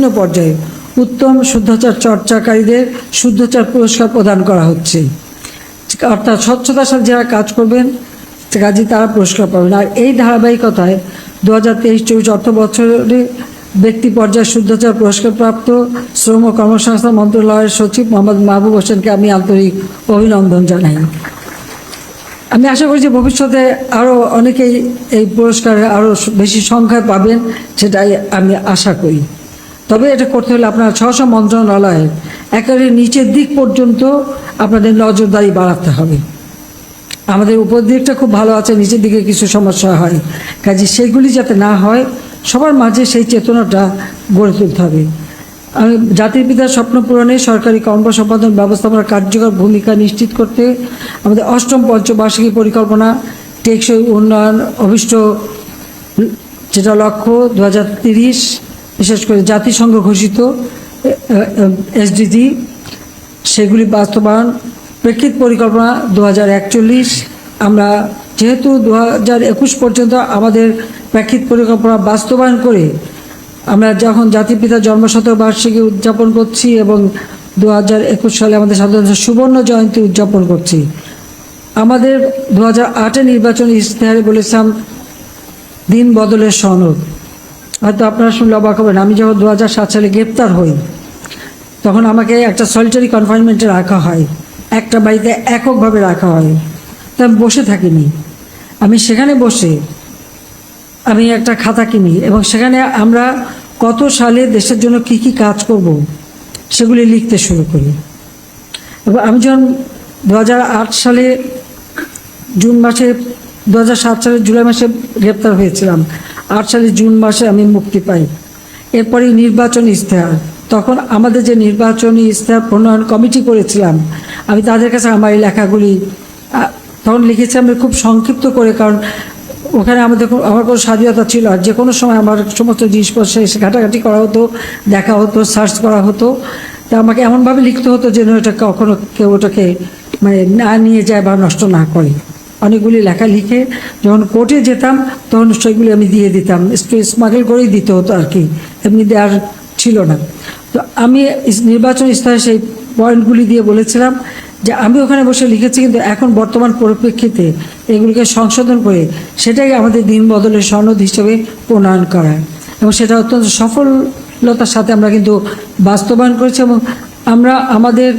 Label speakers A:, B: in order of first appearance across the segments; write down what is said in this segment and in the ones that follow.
A: বিভিন্ন পর্যায়ে উত্তম শুদ্ধাচার চর্চাকারীদের শুদ্ধাচার পুরস্কার প্রদান করা হচ্ছে। অর্থাৎ স্বচ্ছতার সাথে যারা কাজ করবেন, কাজে তারা পুরস্কার পাবেন। আর এই ধারাবাহিকতায় দু হাজার তেইশ চব্বিশ অর্থ বছরে ব্যক্তি পর্যায়ে শুদ্ধাচার পুরস্কার প্রাপ্ত শ্রম ও কর্মসংস্থান মন্ত্রণালয়ের সচিব মোহাম্মদ মাহবুব হোসেনকে আমি আন্তরিক অভিনন্দন জানাই। আমি আশা করি যে ভবিষ্যতে আরও অনেকেই এই পুরস্কারে আরও বেশি সংখ্যায় পাবেন, সেটাই আমি আশা করি। তবে এটা করতে হলে আপনার ছশো মন্ত্রণালয়ের একেবারে নিচের দিক পর্যন্ত আপনাদের নজরদারি বাড়াতে হবে। আমাদের উপর দিকটা খুব ভালো আছে, নিচের দিকে কিছু সমস্যা হয়। কাজে সেইগুলি যাতে না হয়, সবার মাঝে সেই চেতনাটা গড়ে তুলতে হবে। আমি জাতির পিতার স্বপ্ন পূরণে সরকারি কর্ম সম্পাদন ব্যবস্থাপনার কার্যকর ভূমিকা নিশ্চিত করতে আমাদের অষ্টম পঞ্চবার্ষিকী পরিকল্পনা, টেকসই উন্নয়ন অভিষ্ট, যেটা লক্ষ্য দু বিশেষ করে জাতিসংঘ ঘোষিত এসডিজি সেগুলি বাস্তবায়ন, প্রেক্ষিত পরিকল্পনা দু হাজার একচল্লিশ। আমরা যেহেতু দু হাজার একুশ পর্যন্ত আমাদের প্রেক্ষিত পরিকল্পনা বাস্তবায়ন করে আমরা যখন জাতিপিতা জন্মশতবার্ষিকী উদযাপন করছি এবং দু হাজার একুশ সালে আমাদের স্বাধীনতা সুবর্ণ জয়ন্তী উদযাপন করছি, আমাদের দু হাজার আটে নির্বাচন ইশতেহারে বলেছিলাম, দিন বদলের সনদ। হয়তো আপনারা শুনলে অবাক হবেন, আমি যখন দু হাজার সাত সালে গ্রেপ্তার হই, তখন আমাকে একটা সলিটারি কনফাইনমেন্টে রাখা হয়, একটা বাড়িতে এককভাবে রাখা হয়। তা আমি বসে থাকিনি। আমি সেখানে বসে আমি একটা খাতা কিনি এবং সেখানে আমরা কত সালে দেশের জন্য কি কি কাজ করব, সেগুলি লিখতে শুরু করি। এবং আমি যখন দু হাজার আট সালে জুন মাসে দু সালে জুলাই মাসে গ্রেপ্তার হয়েছিলাম আট জুন মাসে আমি মুক্তি পাই। এরপরে নির্বাচন ইশতেহার। তখন আমাদের যে নির্বাচনী ইশতেহার প্রণয়ন কমিটি করেছিলাম, আমি তাদের কাছে আমার এই লেখাগুলি তখন লিখেছি আমি খুব সংক্ষিপ্ত করে, কারণ ওখানে আমাদের আমার কোনো স্বাধীনতা ছিল আর যে কোনো সময় আমার সমস্ত জিনিসপত্র এসে ঘাটাঘাটি করা হতো, দেখা হতো, সার্চ করা হতো। তা আমাকে এমনভাবে লিখতে হতো যেন এটা কখনো কেউ ওটাকে মানে না নিয়ে যায় বা নষ্ট না করে। অনেকগুলি লেখা লিখে যখন কোর্টে যেতাম, তখন সেগুলি আমি দিয়ে দিতাম। স্মাগল করেই দিতে হতো আর কি। এমনি দেওয়ার ছিল না। তো আমি নির্বাচন স্তরে সেই পয়েন্টগুলি দিয়ে বলেছিলাম যে আমি ওখানে বসে লিখেছি, কিন্তু এখন বর্তমান পরিপ্রেক্ষিতে এগুলিকে সংশোধন করে সেটাই আমাদের দিন বদলের সনদ হিসেবে প্রণয়ন করা। এবং সেটা অত্যন্ত সফলতার সাথে আমরা কিন্তু বাস্তবায়ন করেছি এবং আমরা আমাদের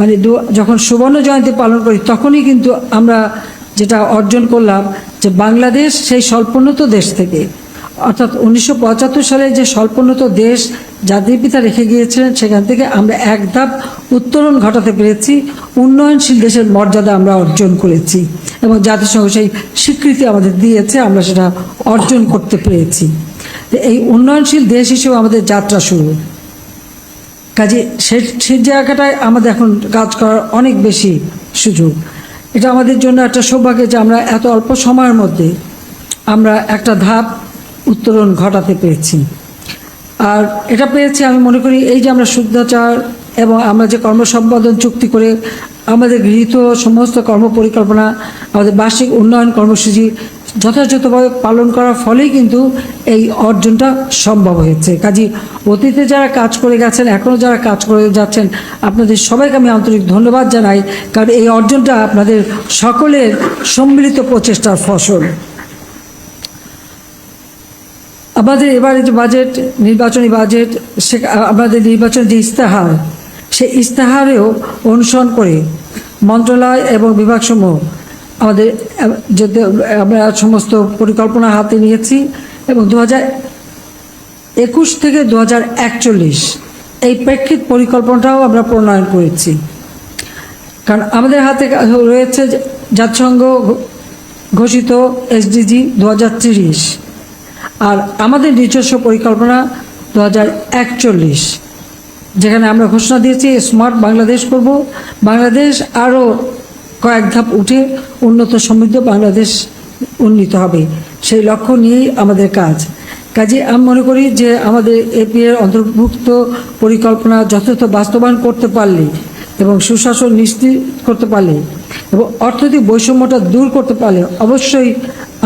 A: মানে যখন সুবর্ণ জয়ন্তী পালন করি, তখনই কিন্তু আমরা যেটা অর্জন করলাম যে বাংলাদেশ সেই স্বল্পোন্নত দেশ থেকে। অর্থাৎ উনিশশো পঁচাত্তর সালে যে স্বল্পোন্নত দেশ জাতির পিতা রেখে গিয়েছিলেন, সেখান থেকে আমরা এক ধাপ উত্তরণ ঘটাতে পেরেছি। উন্নয়নশীল দেশের মর্যাদা আমরা অর্জন করেছি এবং জাতিসংঘ সেই স্বীকৃতি আমাদের দিয়েছে, আমরা সেটা অর্জন করতে পেরেছি। এই উন্নয়নশীল দেশ হিসেবে আমাদের যাত্রা শুরু। কাজে সে জায়গাটায় আমাদের এখন কাজ করার অনেক বেশি সুযোগ। এটা আমাদের জন্য একটা সৌভাগ্য যে আমরা এত অল্প সময়ের মধ্যে আমরা একটা ধাপ উত্তরণ ঘটাতে পেরেছি। আর এটা পেয়েছি আমি মনে করি এই যে আমরা শুদ্ধাচার এবং আমরা যে কর্মসম্পাদন চুক্তি করে আমাদের গৃহীত সমস্ত কর্ম পরিকল্পনা আমাদের বার্ষিক উন্নয়ন কর্মসূচি যথাযথভাবে পালন করার ফলেই কিন্তু এই অর্জনটা সম্ভব হয়েছে। কাজী, অতীতে যারা কাজ করে গেছেন এখনও যারা কাজ করে যাচ্ছেন, আপনাদের সবাইকে আমি আন্তরিক ধন্যবাদ জানাই, কারণ এই অর্জনটা আপনাদের সকলের সম্মিলিত প্রচেষ্টার ফসল। আমাদের এবারে যে বাজেট, নির্বাচনী বাজেট, সে, আমাদের নির্বাচন যে ইস্তেহার সেই ইস্তেহারেও অনুসরণ করে মন্ত্রণালয় এবং বিভাগসমূহ আমাদের যেতে আমরা সমস্ত পরিকল্পনা হাতে নিয়েছি এবং দু হাজার একুশ থেকে দু হাজার একচল্লিশ এই প্রেক্ষিত পরিকল্পনাটাও আমরা প্রণয়ন করেছি। কারণ আমাদের হাতে রয়েছে জাতিসংঘ ঘোষিত এসডিজি দু হাজার তিরিশ আর আমাদের নিজস্ব পরিকল্পনা দু একচল্লিশ, যেখানে আমরা ঘোষণা দিয়েছি, স্মার্ট বাংলাদেশ করব। বাংলাদেশ আরও কয়েক ধাপ উঠে উন্নত সমৃদ্ধ বাংলাদেশ উন্নীত হবে। সেই লক্ষ্য নিয়েই আমাদের কাজ। কাজে আমি মনে করি যে আমাদের এপিএর অন্তর্ভুক্ত পরিকল্পনা যথাযথ বাস্তবায়ন করতে পারলে এবং সুশাসন নিশ্চিত করতে পারলে এবং অর্থনৈতিক বৈষম্যটা দূর করতে পারলে অবশ্যই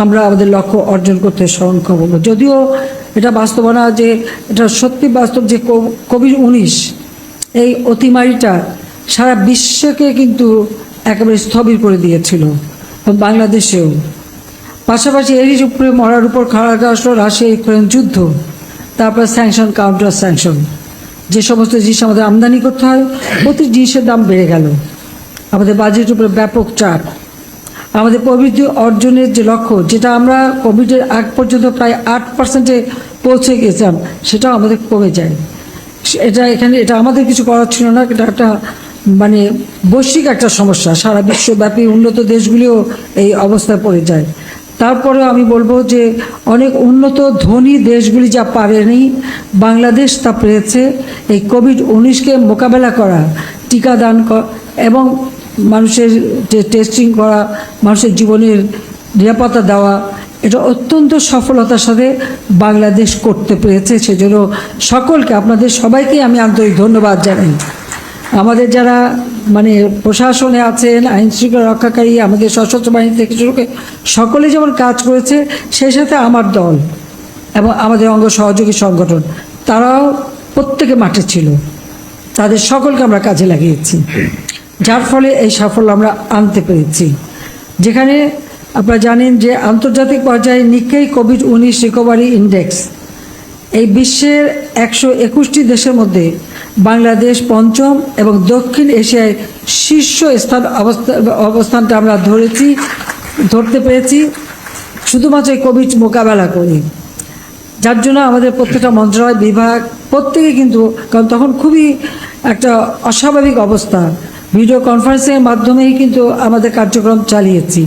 A: আমরা আমাদের লক্ষ্য অর্জন করতে সক্ষম হব। যদিও এটা বাস্তবনা যে এটা সত্যি বাস্তব যে কোভিড উনিশ, এই অতিমারিটা সারা বিশ্বকে কিন্তু একেবারে স্থবির করে দিয়েছিল বাংলাদেশেও। পাশাপাশি এরই উপরে মরার উপর খাড়া আসলো রাশিয়া ইউক্রেন যুদ্ধ, তারপর স্যাংশন কাউন্টার স্যাংশন যে সমস্ত জিনিস আমাদের আমদানি করতে হয় প্রতি জিনিসের দাম বেড়ে গেল। আমাদের বাজেটের উপরে ব্যাপক চাপ। আমাদের প্রবৃদ্ধি অর্জনের যে লক্ষ্য, যেটা আমরা কোভিডের আগ পর্যন্ত প্রায় আট পার্সেন্টে পৌঁছে গেছিলাম, সেটাও আমাদের কমে যায়। এটা এখানে, এটা আমাদের কিছু করার ছিল না, এটা একটা মানে বৈশ্বিক একটা সমস্যা। সারা বিশ্বব্যাপী উন্নত দেশগুলিও এই অবস্থায় পড়ে যায়। তারপরেও আমি বলব যে অনেক উন্নত ধনী দেশগুলি যা পারেনি, বাংলাদেশ তা পেরেছে এই কোভিড উনিশকে মোকাবেলা করা টিকাদান এবং মানুষের যে টেস্টিং করা, মানুষের জীবনের নিরাপত্তা দেওয়া, এটা অত্যন্ত সফলতার সাথে বাংলাদেশ করতে পেরেছে। সেজন্য সকলকে, আপনাদের সবাইকে আমি আন্তরিক ধন্যবাদ জানাই। আমাদের যারা মানে প্রশাসনে আছেন, আইন শৃঙ্খলা রক্ষাকারী, আমাদের সশস্ত্র বাহিনী থেকে শুরু করে সকলে যেমন কাজ করেছে, সেই সাথে আমার দল এবং আমাদের অঙ্গ সহযোগী সংগঠন, তারাও প্রত্যেকে মাঠে ছিল। তাদের সকলকে আমরা কাজে লাগিয়েছি। যার ফলে এই সাফল্য আমরা আনতে পেরেছি। যেখানে আপনারা জানেন যে আন্তর্জাতিক পর্যায়ে নিকেই কোভিড উনিশ রিকভারি ইন্ডেক্স, এই বিশ্বের একশো একুশটি দেশের মধ্যে বাংলাদেশ পঞ্চম এবং দক্ষিণ এশিয়ায় শীর্ষ স্থান অবস্থা অবস্থানটা আমরা ধরেছি, ধরতে পেরেছি। শুধুমাত্র এই কোভিড মোকাবেলা করি। যার জন্য আমাদের প্রত্যেকটা মন্ত্রণালয়, বিভাগ, প্রত্যেকে কিন্তু কারণ তখন খুবই একটা অস্বাভাবিক অবস্থা। ভিডিও কনফারেন্সের মাধ্যমেই কিন্তু আমাদের কার্যক্রম চালিয়েছি।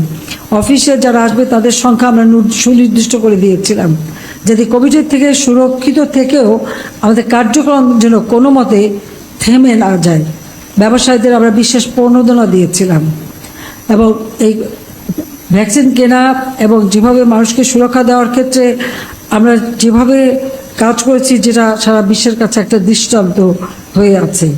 A: অফিসে যারা আসবে তাদের সংখ্যা আমরা সুনির্দিষ্ট করে দিয়েছিলাম। যদি কোভিডের থেকে সুরক্ষিত থেকেও আমাদের কার্যক্রম যেন কোনো মতে থেমে না যায়। ব্যবসায়ীদের আমরা বিশেষ প্রণোদনা দিয়েছিলাম। এবং এই ভ্যাকসিন কেনা এবং যেভাবে মানুষকে সুরক্ষা দেওয়ার ক্ষেত্রে আমরা যেভাবে কাজ করেছি, যেটা সারা বিশ্বের কাছে একটা দৃষ্টান্ত হয়ে আছে।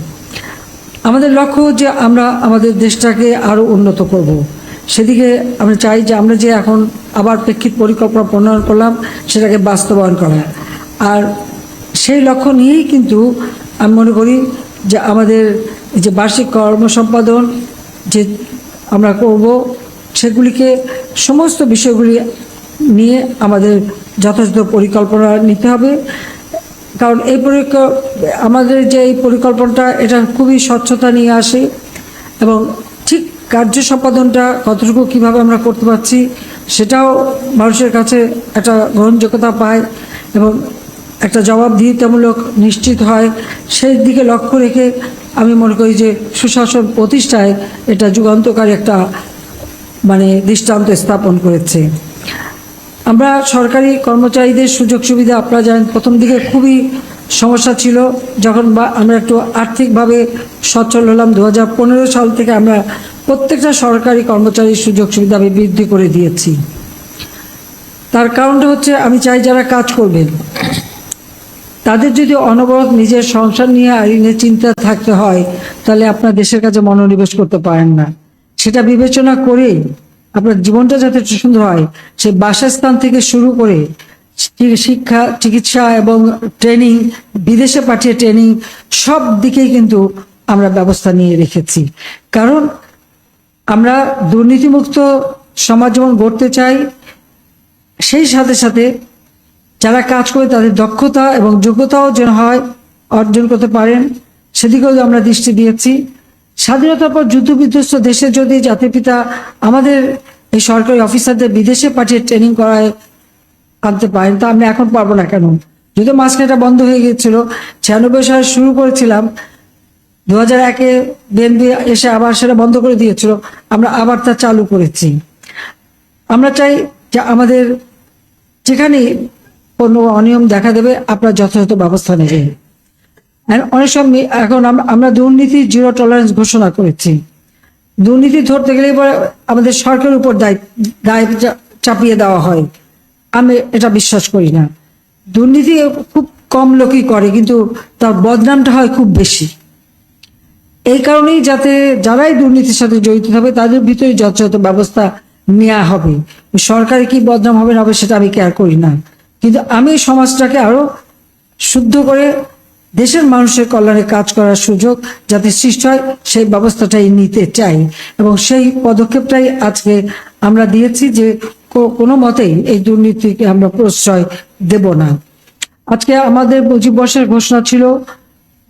A: আমাদের লক্ষ্য যে আমরা আমাদের দেশটাকে আরও উন্নত করব। সেদিকে আমরা চাই যে আমরা যে এখন আবার প্রেক্ষিত পরিকল্পনা প্রণয়ন করলাম, সেটাকে বাস্তবায়ন করা। আর সেই লক্ষ্য নিয়েই কিন্তু আমি মনে করি যে আমাদের যে বার্ষিক কর্মসম্পাদন যে আমরা করব, সেগুলিকে সমস্ত বিষয়গুলি নিয়ে আমাদের যথাযথ পরিকল্পনা নিতে হবে। কারণ এই আমাদের যে এই পরিকল্পনাটা, এটা খুবই স্বচ্ছতা নিয়ে আসে এবং কার্য সম্পাদনটা কতটুকু কীভাবে আমরা করতে পারছি, সেটাও মানুষের কাছে একটা গ্রহণযোগ্যতা পায় এবং একটা জবাবদিহিতামূলক নিশ্চিত হয়। সেই দিকে লক্ষ্য রেখে আমি মনে করি যে সুশাসন প্রতিষ্ঠায় এটা যুগান্তকারী একটা মানে দৃষ্টান্ত স্থাপন করেছে। আমরা সরকারি কর্মচারীদের সুযোগ সুবিধা আপনারা জানেন, প্রথম দিকে খুবই সমস্যা ছিল। যখন আমরা একটু আর্থিকভাবে সচ্ছল হলাম দু হাজার পনেরো সাল থেকে আমরা প্রত্যেকটা সরকারি কর্মচারীর সুযোগ সুবিধা আমি বৃদ্ধি করে দিয়েছি। তার কারণটা হচ্ছে আমি চাই যারা কাজ করবেন, তাদের যদি অনবরত নিজের সংসার নিয়ে আইনের চিন্তা থাকতে হয়, তাহলে আপনার দেশের কাছে মনোনিবেশ করতে পারেন না। সেটা বিবেচনা করে আপনার জীবনটা যাতে সুন্দর হয়, সে বাসস্থান থেকে শুরু করে শিক্ষা, চিকিৎসা এবং ট্রেনিং, বিদেশে পাঠিয়ে ট্রেনিং, সব দিকেই কিন্তু আমরা ব্যবস্থা নিয়ে রেখেছি। কারণ আমরা দুর্নীতিমুক্ত সমাজ যেমন গড়তে চাই, সেই সাথে সাথে যারা কাজ করে তাদের দক্ষতা এবং যোগ্যতাও যেন হয় অর্জন করতে পারেন, সেদিকেও আমরা দৃষ্টি দিয়েছি। স্বাধীনতার পর যুদ্ধ বিধ্বস্ত দেশে যদি জাতির পিতা আমাদের এই সরকারি অফিসারদের বিদেশে পাঠিয়ে ট্রেনিং করায় আনতে পারেন, তা আমরা এখন পারব না কেন? যদিও মাঝখানে বন্ধ হয়ে গিয়েছিল। ছিয়ানব্বই সালে শুরু করেছিলাম। দু হাজার একে বিএনপি এসে আবার সেটা বন্ধ করে দিয়েছিল। আমরা আবার তা চালু করেছি। আমরা চাই যে আমাদের যেখানে কোনো অনিয়ম দেখা দেবে, আপনার যথাযথ ব্যবস্থা নেবেন। অনেক সময় এখন আমরা- দুর্নীতি জিরো টলারেন্স ঘোষণা করেছি। দুর্নীতি ধরতে গেলে এবার আমাদের সরকারের উপর দায় দায় চাপিয়ে দেওয়া হয়। আমি এটা বিশ্বাস করি না। দুর্নীতি খুব কম লোকই করে, কিন্তু তার বদনামটা হয় খুব বেশি। এই কারণেই যাতে যারাই দুর্নীতির সাথে জড়িত হবে তাদের ভিতরে যথাযথ ব্যবস্থা নেওয়া হবে। সরকারি কি বদনাম হবে না হবে সেটা আমি কেয়ার করি না। কিন্তু আমি সমাজটাকে আরও শুদ্ধ করে দেশের মানুষের কল্যাণে কাজ করার সুযোগ যাতে সৃষ্টি হয়, সেই ব্যবস্থাটাই নিতে চাই। এবং সেই পদক্ষেপটাই আজকে আমরা দিয়েছি যে কোনো মতেই এই দুর্নীতিকে আমরা প্রশ্রয় দেব না। আজকে আমাদের পঁচিশ বর্ষের ঘোষণা ছিল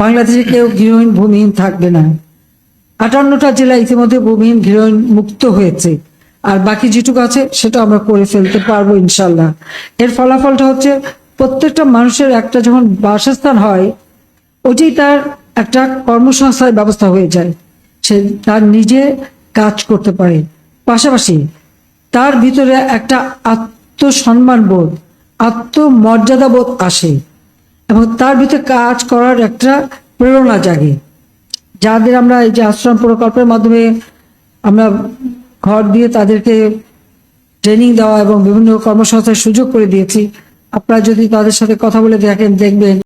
A: বাংলাদেশে কেউ গৃহহীন, ভূমিহীন থাকবে না। আটান্নটা জেলা ইতিমধ্যে ভূমিহীন, গৃহহীন, মুক্ত হয়েছে। আর বাকি যেটুকু আছে, সেটা আমরা করে ফেলতে পারব ইনশাল্লাহ এর ফলাফলটা হচ্ছে, প্রত্যেকটা মানুষের একটা যখন বাসস্থান হয়, ওইটাই তার একটা কর্মসংস্থানের ব্যবস্থা হয়ে যায়। সে তার নিজে কাজ করতে পারে। পাশাপাশি তার ভিতরে একটা আত্মসম্মান বোধ আত্মমর্যাদা বোধ আসে। এবং তার ভিতরে কাজ করার একটা প্রেরণা জাগে। যাদের আমরা এই যে আশ্রম প্রকল্পের মাধ্যমে আমরা ঘর দিয়ে তাদেরকে ট্রেনিং দেওয়া এবং বিভিন্ন কর্মসংস্থার সুযোগ করে দিয়েছি, আপনারা যদি তাদের সাথে কথা বলে দেখেন, দেখবেন